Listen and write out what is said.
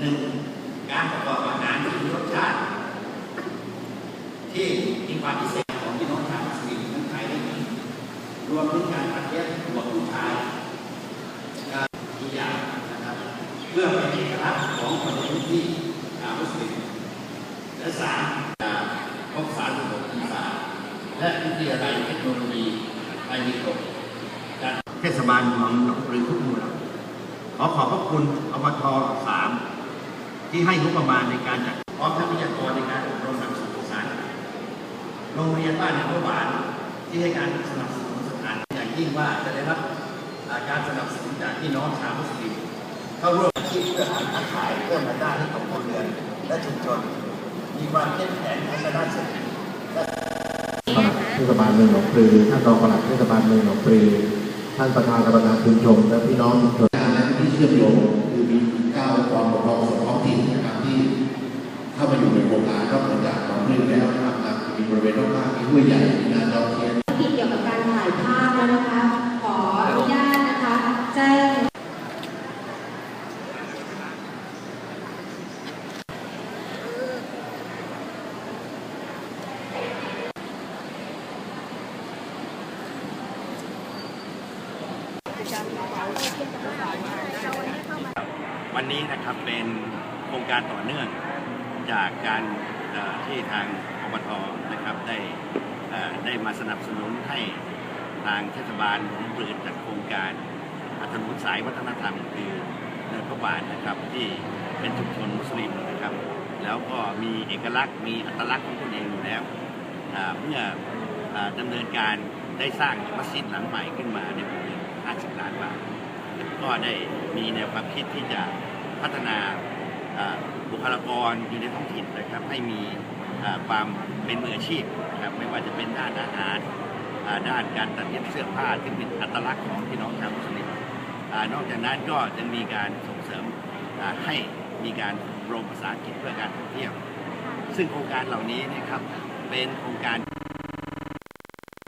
หนึ่งการประกอบอาหารที่มีรสชาติ ที่มีความพิเศษของพี่น้องชาวมุสลิมทั้งไทยและจีรวมถึงการคัดแยกหัวผู้ชายการทุกอย่างนะครับ เพื่อเป็นเอกลักษณ์ของคนในพื้นที่ชาวมุสลิมและสามการพบสารระบบศึกษาและวิทยาลัยเทคโนโลยีไทยมิโกเทศบาลเมืองหนองปลือทุกเมืองขอขอบพระคุณอบทสาม ที่ให้งบประมาณในการจัดพร้อมทรัพยากรในการอบรมหลักสูตรสารโรงเรียนบ้านในพระบาทที่ให้การสนับสนุนสถานอย่างยิ่งว่าจะได้รับการสนับสนุนจากพี่น้องชาวมุสลิมเข้าร่วมอาชีพเพื่อหาค้าขายเพิ่มรายได้ให้กับคนเรือนและชุมชนมีความเข้มแข็งทางด้านเศรษฐกิจเทศบาลเมืองหนองปลือท่านรองปลัดเทศบาลเมืองหนองปลือท่านประธานกรรมการชุมชนและพี่น้องชุมชนกานที่เชื่อมโยงคือมีเก้าองค์กรปกครอง อบข้ใหญ่นาจอมเทียนผิดเกี่ยวกับการถ่ายภาพแล้วนะคะ ขออนุญาตนะคะแจ้งวันนี้นะครับเป็นโครงการต่อเนื่อง จากการที่ทางอบทนะครับได้ได้มาสนับสนุนให้ทางเทศบาลหนองปลือจัดโครงการถนนสายวัฒนธรรมคือเนินพระบาทนะครับที่เป็นชุมชนมุสลิมนะครับ แล้วก็มีเอกลักษณ์มีอัตลักษณ์ของตนเองอยู่แล้วเมื่ออ่าดำเนินการได้สร้างมัสยิดหลังใหม่ขึ้นมาในวงเงิน50ล้านบาทก็ได้มีแนวความคิดที่จะพัฒนา บุคลากรอยู่ในท้องถิ่นนะครับ ให้มีความเป็นมืออาชีพนะครับไม่ว่าจะเป็นด้านอาหารด้านการตัดเย็บเสื้อผ้าที่เป็นอัตลักษณ์ของพี่น้องชาวมุสลิมนอกจากนั้นก็ยังมีการส่งเสริมให้มีการอบรมภาษาอังกฤษเพื่อการท่องเที่ยว ซึ่งโครงการเหล่านี้นะครับเป็นโครงการ